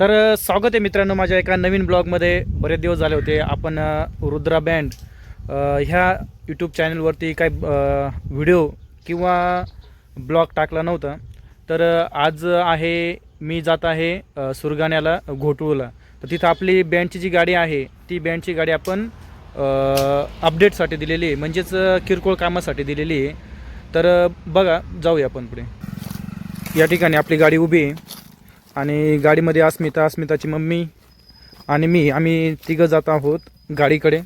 तर स्वागत आहे मित्रांनो माझ्या एका नवीन ब्लॉगमध्ये. बरेच दिवस झाले होते. आपण रुद्रा बँड ह्या यूट्यूब चॅनलवरती काही व्हिडिओ किंवा ब्लॉग टाकला नव्हता. तर आज आहे मी जात आहे सुरगाण्याला घोटूला तर तिथं आपली बँडची जी गाडी आहे ती बँडची गाडी आपण अपडेटसाठी दिलेली आहे. म्हणजेच किरकोळ कामासाठी दिलेली आहे. तर बघा जाऊया आपण पुढे. या ठिकाणी आपली गाडी उभी आहे. आणि गाडीमध्ये अस्मिता अस्मिताची मम्मी आणि मी आम्ही तिघं जात आहोत गाडीकडे.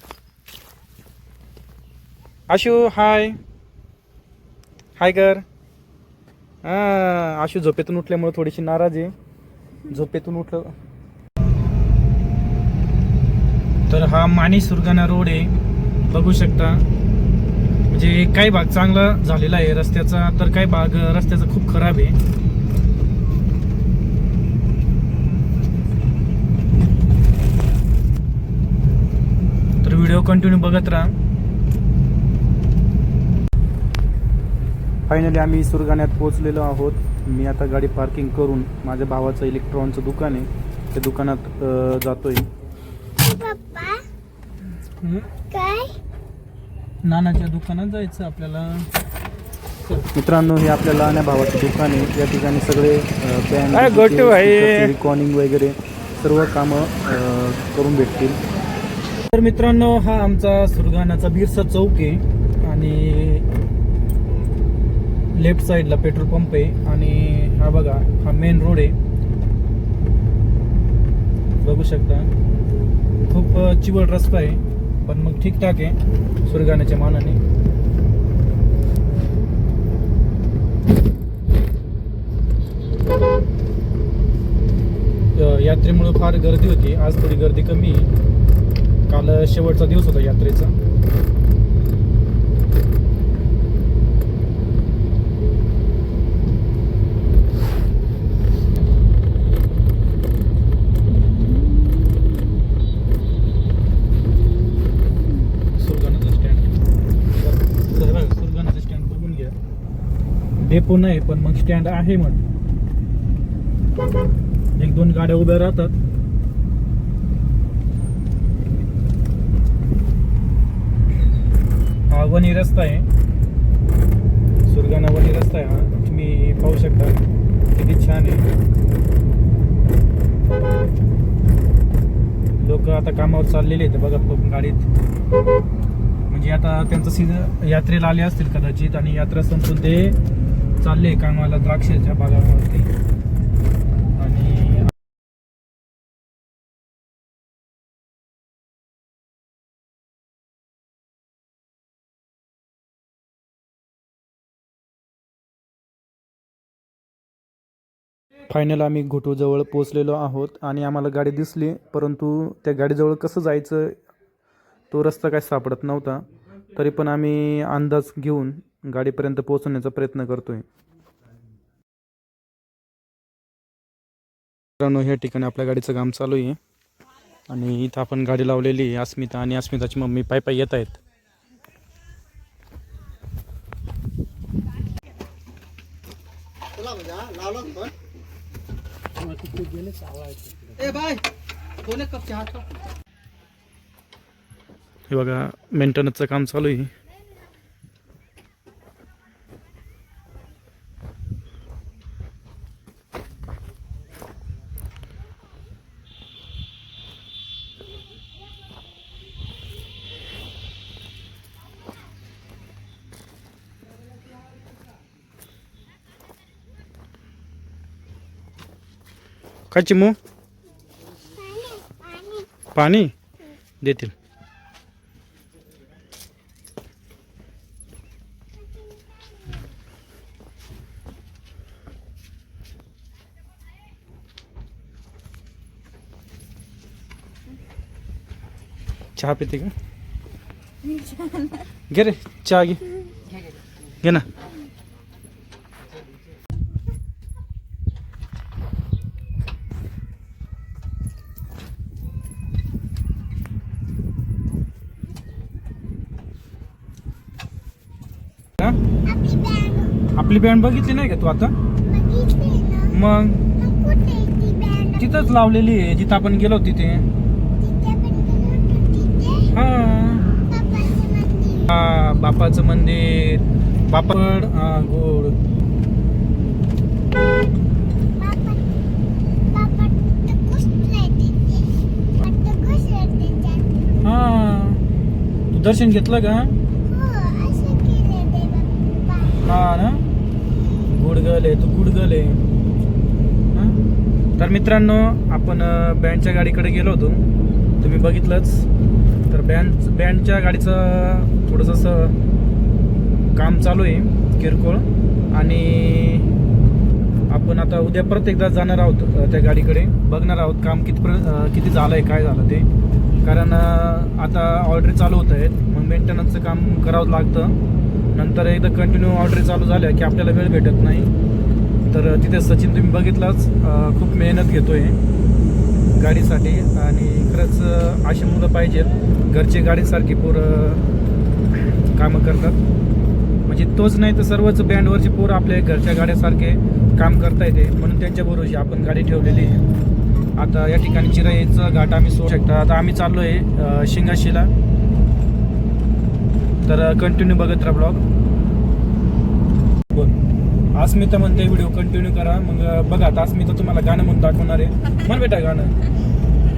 आशू हाय. हाय कर. हां आशू झोपेतून उठल्यामुळे थोडीशी नाराज आहे. झोपेतून उठलं. तर हा माणी सुरगाणा रोड आहे. बघू शकता. म्हणजे काही भाग चांगला झालेला आहे रस्त्याचा तर काही भाग रस्त्याचा खूप खराब आहे. व्हिडिओ कंटिन्यू बघत राहा. फायनली आम्ही सुरगाण्यात पोहोचलेलो आहोत. मी आता गाडी पार्किंग करून माझ्या भावाचं इलेक्ट्रॉनचं दुकान आहे. त्या दुकानात जातोय. नानाच्या दुकानात जायचं आपल्याला. मित्रांनो हे आपल्या लहान्या भावाचं दुकान आहे. या ठिकाणी सगळे आहे? कॉनिंग वगैरे सर्व कामं करून भेटतील. तर मित्रांनो हा आमचा सुरगाणाचा बिरसा चौक आहे आणि लेफ्ट साईडला पेट्रोल पंप आहे आणि हा बघा हा मेन रोड आहे. बघू शकता. खूप चिवड रस्ता आहे पण मग ठीकठाक आहे सुरगाण्याच्या मानाने. यात्रेमुळे यात्रेमुळं फार गर्दी होती. आज थोडी गर्दी कमी आहे. काल शेवटचा दिवस होता यात्रेचा. स्टँड डेपो नाही पण मग स्टँड आहे मग एक दोन गाड्या उभ्या राहतात. हा रस्ता आहे. सुरगा वनी रस्ता आहे हा. तुम्ही पाहू शकता. किती छान आहे. लोक आता कामावर चाललेले आहेत बघा गाडीत. म्हणजे आता त्यांचं सीझन यात्रेला आले असतील कदाचित आणि यात्रा संपून ते चालले कामाला द्राक्षाच्या बागावरती. फायनल आम्ही घोटूजवळ पोहोचलेलो आहोत आणि आम्हाला गाडी दिसली परंतु त्या गाडीजवळ कसं जायचं तो रस्ता काय सापडत नव्हता. तरी पण आम्ही अंदाज घेऊन गाडीपर्यंत पोहोचण्याचा प्रयत्न करतोय. मित्रांनो ह्या ठिकाणी आपल्या गाडीचं काम चालू आहे. आणि इथं आपण गाडी लावलेली आहे अस्मिता आणि अस्मिताची मम्मी पाय पाय येत आहेत. ए बाय. दोन एक कप? चहा हे बघा मेंटेनन्सचं काम चालू आहे. काय चिमू पाणी? देतील. चहा पिते का? घे रे चहा घे. घे ना हा? आपली बँड बघितली नाही का तू आता? मग? तिथंच लावलेली आहे जिथं आपण गेलो तिथे. हा. हा बापाचं मंदिर. बापड हा गोड. हा. तू दर्शन घेतलं का? हो हा ना? गुडगल आहे तू गुडगल आहे हा? तर मित्रांनो आपण बँडच्या गाडीकडे गेलो होतो. तुम्ही बघितलंच. तर बँड बँडच्या गाडीचं थोडंसं असं काम चालू आहे किरकोळ. आणि आपण आता उद्या परत एकदा जाणार आहोत त्या गाडीकडे. बघणार आहोत काम किती किती झालं आहे काय झालं ते. कारण आता ऑर्डरी चालू होत आहेत. मग मेंटेनन्सचं काम करावं लागतं. नंतर एकदा कंटिन्यू ऑर्डरी चालू झाल्या की आपल्याला वेळ भेटत नाही. तर तिथे सचिन तुम्ही बघितलाच खूप मेहनत घेतो आहे गाडीसाठी आणि खरंच अशी मुलं पाहिजेत. घरचे गाडीसारखी पोरं कामं करतात. म्हणजे तोच नाही तर सर्वच बँडवरचे पोरं आपल्या घरच्या गाड्यासारखे काम करता येते म्हणून त्यांच्या बरोबर आपण गाडी ठेवलेली आहे. आता या ठिकाणी चिराईचा घाट आम्ही सोडू शकता. आता आम्ही चाललो आहे शिंगाशीला. तर कंटिन्यू बघत राहा ब्लॉग बोल. अस्मिता म्हणते व्हिडिओ कंटिन्यू करा. मग बघा आता अस्मिता तुम्हाला गाणं म्हणून दाखवणार आहे. म्हण बेटा गाणं.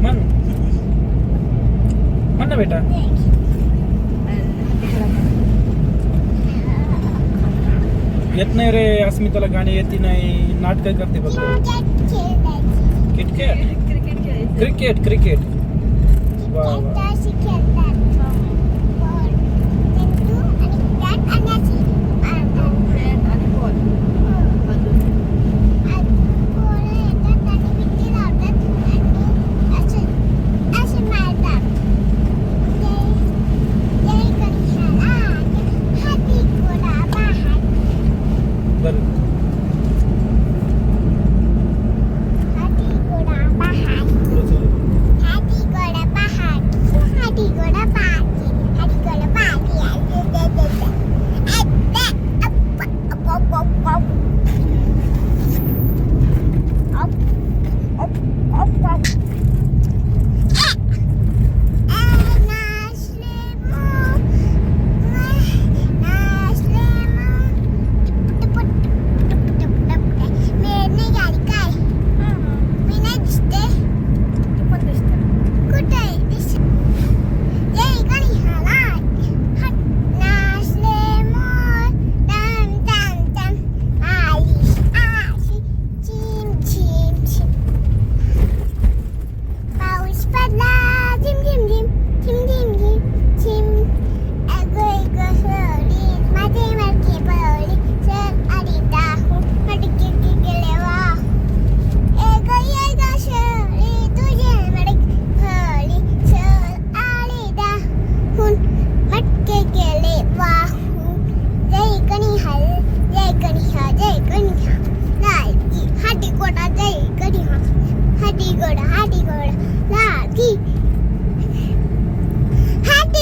म्हण. म्हण ना बेटा. येत नाही रे अस्मिताला गाणी येते नाही. नाटक करते फक्त. Cricket cricket cricket cricket. वा वा.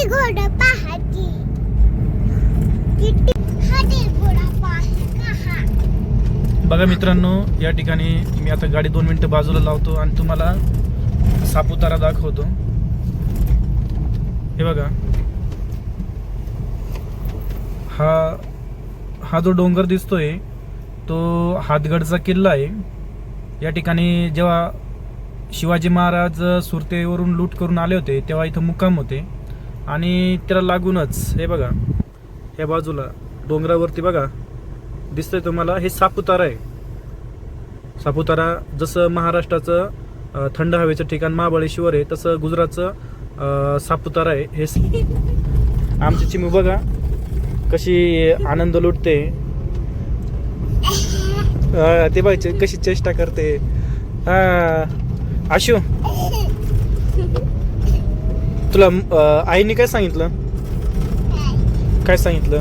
गोडा बघा मित्रांनो या ठिकाणी मी आता गाडी दोन मिनटं बाजूला लावतो आणि तुम्हाला सापुतारा दाखवतो. हे बघा. हा हा जो डोंगर दिसतोय तो हातगडचा किल्ला आहे. या ठिकाणी जेव्हा शिवाजी महाराज सुरतेवरून लूट करून आले होते तेव्हा इथं मुक्काम होते. आणि त्याला लागूनच हे बघा ह्या बाजूला डोंगरावरती बघा दिसतंय तुम्हाला हे सापुतारा आहे. सापुतारा जसं महाराष्ट्राचं थंड हवेचं ठिकाण महाबळेश्वर आहे तसं गुजरातचं सापुतारा आहे. हे आमची चिमू बघा कशी आनंद लुटते. हा, ते चे- कशी चेष्टा करते. हा. आशू. तुला आईने काय सांगितलं? काय सांगितलं?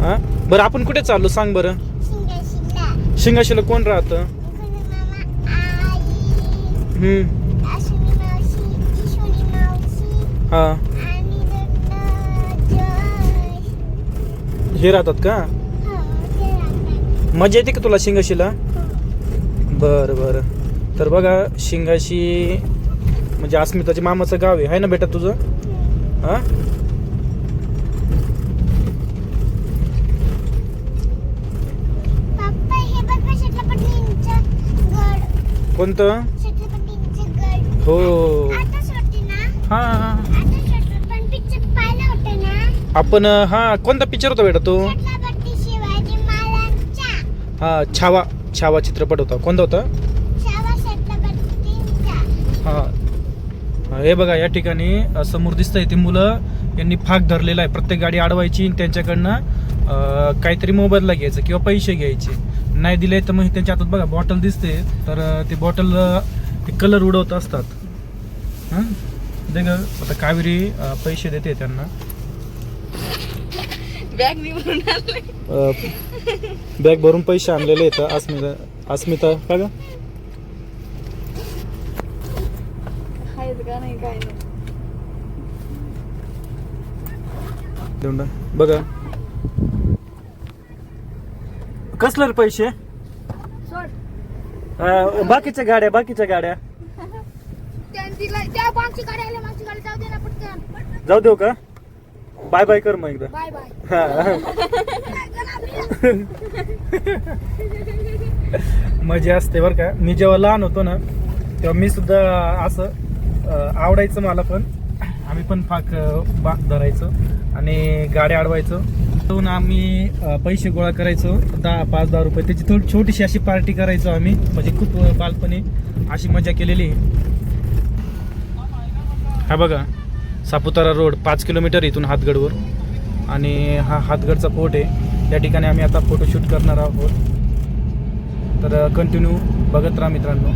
हा? बरं आपण कुठे चाललो? सांग बरं. शिंगा शिंगा शिंगाशीला कोण राहतं? हा. हे राहतात का? मजा येते का तुला शिंगाशीला. बरं बरं. तर बघा शिंगाशी म्हणजे अस्मिताच्या मामाचं गाव आहे. ना बेटा तुझं? हा? कोणतं? हो. हा हा. आपण हा कोणता पिक्चर होता बेटा तो? हा छावा छावा चित्रपट होता. कोणता होता? हा. हा, बघा या ठिकाणी समोर दिसतंय ती मुलं. यांनी फाक धरलेला आहे. प्रत्येक गाडी अडवायची आणि त्यांच्याकडनं काहीतरी मोबदला घ्यायचं किंवा पैसे घ्यायचे. नाही दिले तर मग त्यांच्या हातात बघा बॉटल दिसते. तर ते बॉटल ते कलर उडवत असतात. हां? दे आता कावेरी पैसे देते त्यांना. बॅग निवडून आणले. बॅग भरून पैसे आणलेले आहेत अस्मिता अस्मिता का ग? देऊन. बघा. कसलं रे पैसे? अं, बाकीच्या गाड्या बाकीच्या गाड्या. त्या मागची गाडी आली मागची गाडी जाऊ दे ना पटकन. जाऊ देऊ का? बाय बाय कर मग एकदा. Bye bye. हा. मजा असते बरं का. मी जेव्हा लहान होतो ना तेव्हा मी सुद्धा असं आवडायचं मला पण. आम्ही पण फाक बाक धरायचो आणि गाड्या अडवायचो. तो ना आम्ही पैसे गोळा करायचो. दहा पाच दहा रुपये. त्याची थोडी छोटीशी अशी पार्टी करायचो आम्ही. म्हणजे खूप बालपणी अशी मजा केलेली. आहे. हा बघा. सापुतारा रोड पाच किलोमीटर इथून हातगडवर. आणि हा हातगडचा फोर्ट आहे. या ठिकाणी आम्ही आता फोटोशूट करणार आहोत. तर कंटिन्यू बघत राहा मित्रांनो.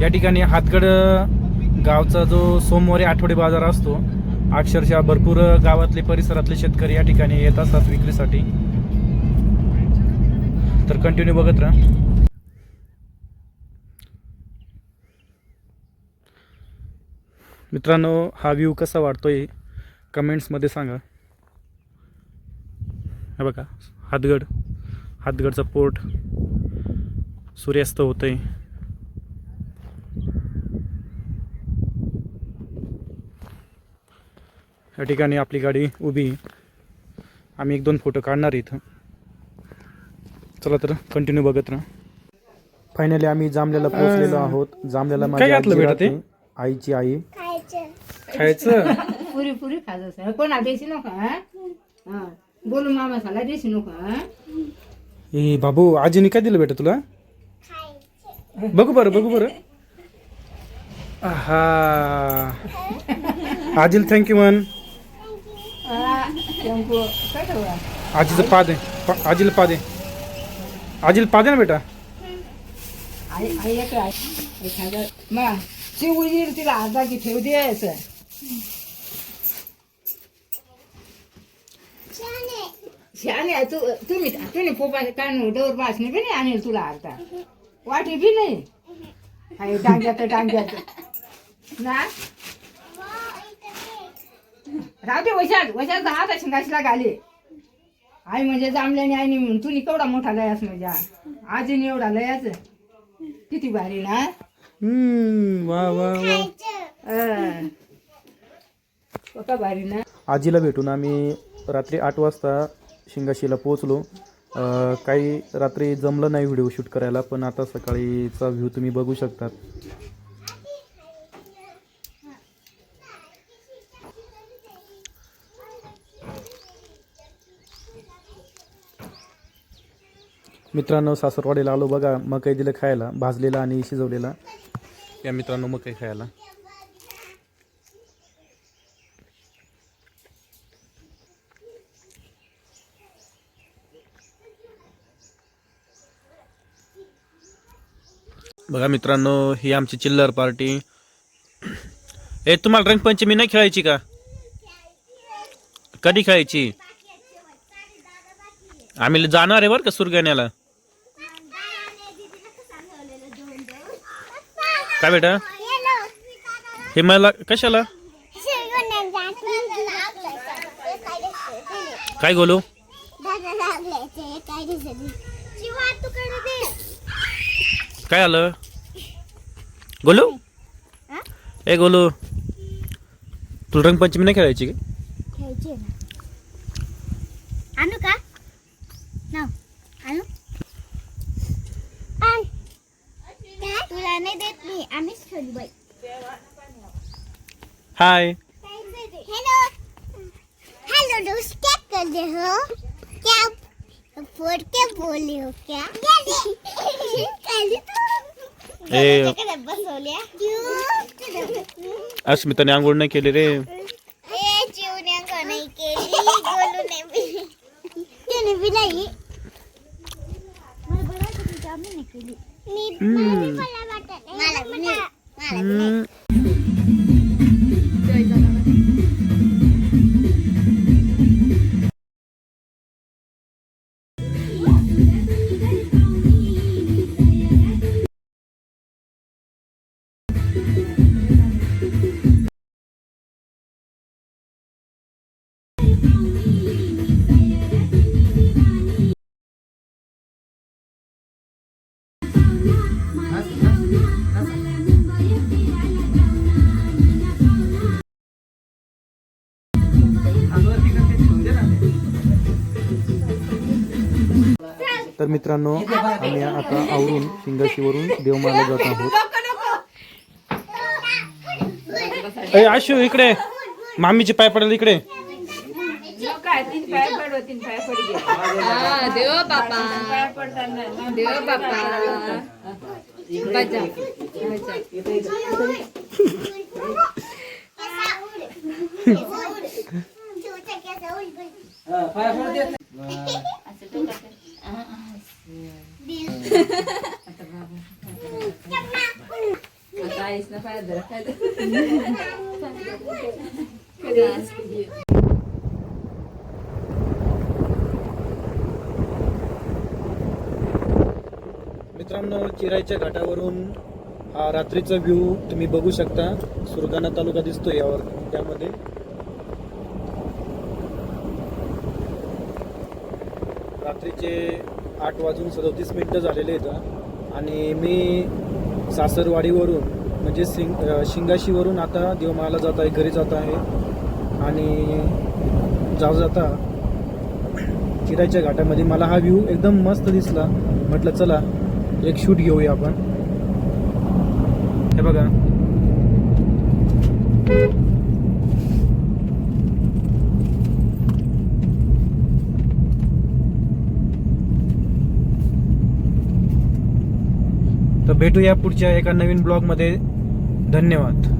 या ठिकाणी हातगड गावचा जो सोमवारी आठवडे बाजार असतो अक्षरशः भरपूर गावातले परिसरातले शेतकरी या ठिकाणी येत असतात विक्रीसाठी. तर कंटिन्यू बघत राहा. मित्रांनो हा व्ह्यू कसा वाटतोय कमेंट्समध्ये सांगा. हे बघा हातगड. हातगडचा पोर्ट सूर्यास्त होतंय. या ठिकाणी आपली गाडी उभी. आहे. आम्ही एक दोन फोटो काढणार इथं. चला तर कंटिन्यू बघत राहा. फायनली आम्ही जामल्याला पोहोचलेलो आहोत. जामल्याला माझी. आईची आई. खायचं? पुरी पुरी खायचं कोणा देशी नको हा? हा. बोलू मामा साला देशी नको हा? ए बाबू आजीने काय दिलं बेटा तुला? बघू बरं बघू बरं. हा आजील थँक्यू ठेवा आजीचं पाद आहे पा- आजीला पाद आहे आजीला पाद आहे ना बेटा. आई आई एक आहे एखादं मा शिव येईल तिला अर्धा की ठेव द्यायचं छान आहे आहे, तू तुम्ही तुम्ही पोपा कान डोर पासने बी नाही आणेल तुला अर्धा वाटी बी नाही. आहे डांग्यात डांग्यात. ना. राहू दे वशात वशात हात शिंगाशीला घाले. आई म्हणजे जांभल्याने आईने म्हणून तुम्ही केवढा मोठा लयास म्हणजे आजीने एवढा लयाच किती भारी ना? वा भारी ना? आजीला भेटून आम्ही रात्री आठ वाजता शिंगाशीला पोहोचलो. काही रात्री जमलं नाही व्हिडिओ शूट करायला पण आता सकाळीचा व्ह्यू तुम्ही बघू शकतात. मित्रांनो सासरवाडीला आलो बघा मकई दिलं खायला भाजलेला आणि शिजवलेला. या मित्रांनो मकई खायला. बघा मित्रांनो ही आमची चिल्लर पार्टी. ए तुम्हाला रंगपंचमी नाही खेळायची का? कधी खेळायची? आम्ही जाणार आहे बरं का सुरगाण्याला. काय बेटा? हे मला कशाला? काय बोलू काय गोलू दादा लागलंय. ते काय दिसत नाही. शिवा, तू कडे दे. काय आलं गोलू हा? ए गोलू तुला रंगपंचमी नाही खेळायची का घ्यायचे ना आणू का ना आणू आण तुला नाही देत मी आम्हीच खेळू बाई हाय हेलो हेलो दोस्त क्या कर रहे हो क्या फोड़ के बोले हो क्या? काली ए. अस्मिताने आंघोळ नाही केली रे. ए चिवण्या का नाही केली गोलू ने बी त्याने बी नाही मला तर मित्रांनो आम्ही आता आवरून शिंगाशीवरून देवमाला जात आहोत. ए आशू इकडे. मामीचे पाय पडेल इकडे. काय तीन पाय पडव तीन पाय पड हा देव बापा पाय पडताना देव बापा आईस ना पाय मित्रांनो चिरायच्या घाटावरून हा रात्रीचा व्ह्यू तुम्ही बघू शकता. सुरगाणा तालुका दिसतो यावर त्यामध्ये. रात्रीचे आठ वाजून सदोतीस मिनटं झालेले आहेत. आणि मी सासरवाडीवरून म्हणजे सिंग शिंगाशीवरून आता देवमाळाला जात आहे घरी जात आहे आणि जाऊ जाता चिरायच्या घाटामध्ये. मला हा व्ह्यू एकदम मस्त दिसला. म्हटलं चला एक शूट घेऊया आपण. हे बघा. भेटूया पुढच्या एका नवीन ब्लॉगमध्ये. धन्यवाद.